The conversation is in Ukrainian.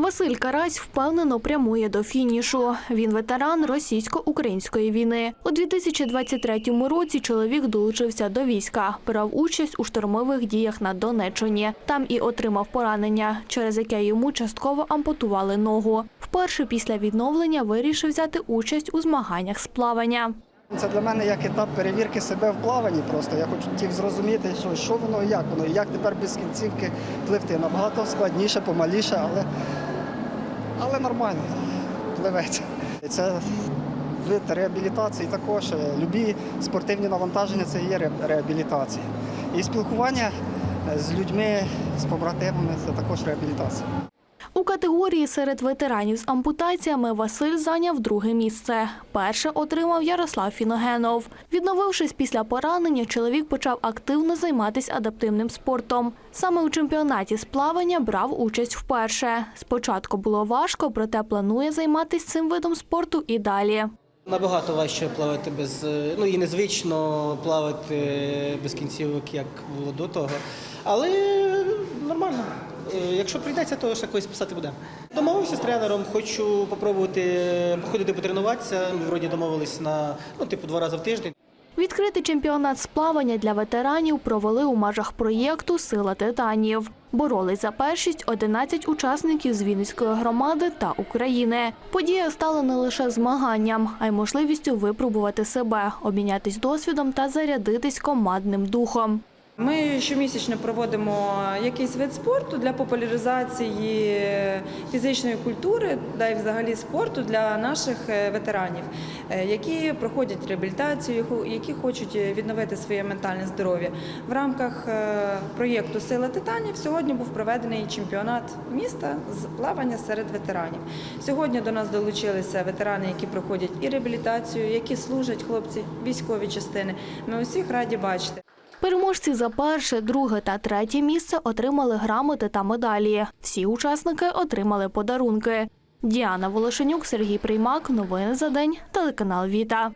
Василь Карась впевнено прямує до фінішу. Він ветеран російсько-української війни. У 2023 році чоловік долучився до війська, брав участь у штурмових діях на Донеччині. Там і отримав поранення, через яке йому частково ампутували ногу. Вперше після відновлення вирішив взяти участь у змаганнях з плавання. Це для мене як етап перевірки себе в плаванні. Просто я хотів зрозуміти, що, що воно і як воно, і як тепер без кінцівки пливти. Набагато складніше, помаліше, але, але нормально пливеться. Це вид реабілітації також. Любі спортивні навантаження це є реабілітація. І спілкування з людьми, з побратимами це також реабілітація. У категорії серед ветеранів з ампутаціями Василь зайняв друге місце. Перше отримав Ярослав Фіногенов. Відновившись після поранення, чоловік почав активно займатися адаптивним спортом. Саме у чемпіонаті з плавання брав участь вперше. Спочатку було важко, проте планує займатися цим видом спорту і далі. Набагато важче плавати без е, ну і незвично плавати без кінцівок, як було до того. Але нормально. Е, Якщо прийдеться, то ще колись писати буде. Домовився з тренером, хочу попробувати походити потренуватися. Ми вроді домовились на ну, типу, два рази в тиждень. Відкритий чемпіонат з плавання для ветеранів провели у межах проєкту Сила титанів. Боролись за першість 11 учасників з Вінницької громади та України. Подія стала не лише змаганням, а й можливістю випробувати себе, обмінятись досвідом та зарядитись командним духом. Ми щомісячно проводимо якийсь вид спорту для популяризації фізичної культури та й взагалі спорту для наших е, ветеранів, е, які проходять реабілітацію, які хочуть відновити своє ментальне здоров'я. В рамках е, проєкту Сила титанів сьогодні був проведений чемпіонат міста з плавання серед ветеранів. Сьогодні до нас долучилися ветерани, які проходять і реабілітацію, які служать хлопці військові частини. Ми усіх раді бачити. Переможці за перше, друге та третє місце отримали грамоти та медалі. Всі учасники отримали подарунки. Діана Волошенюк, Сергій Приймак. Новини за день. Телеканал Віта.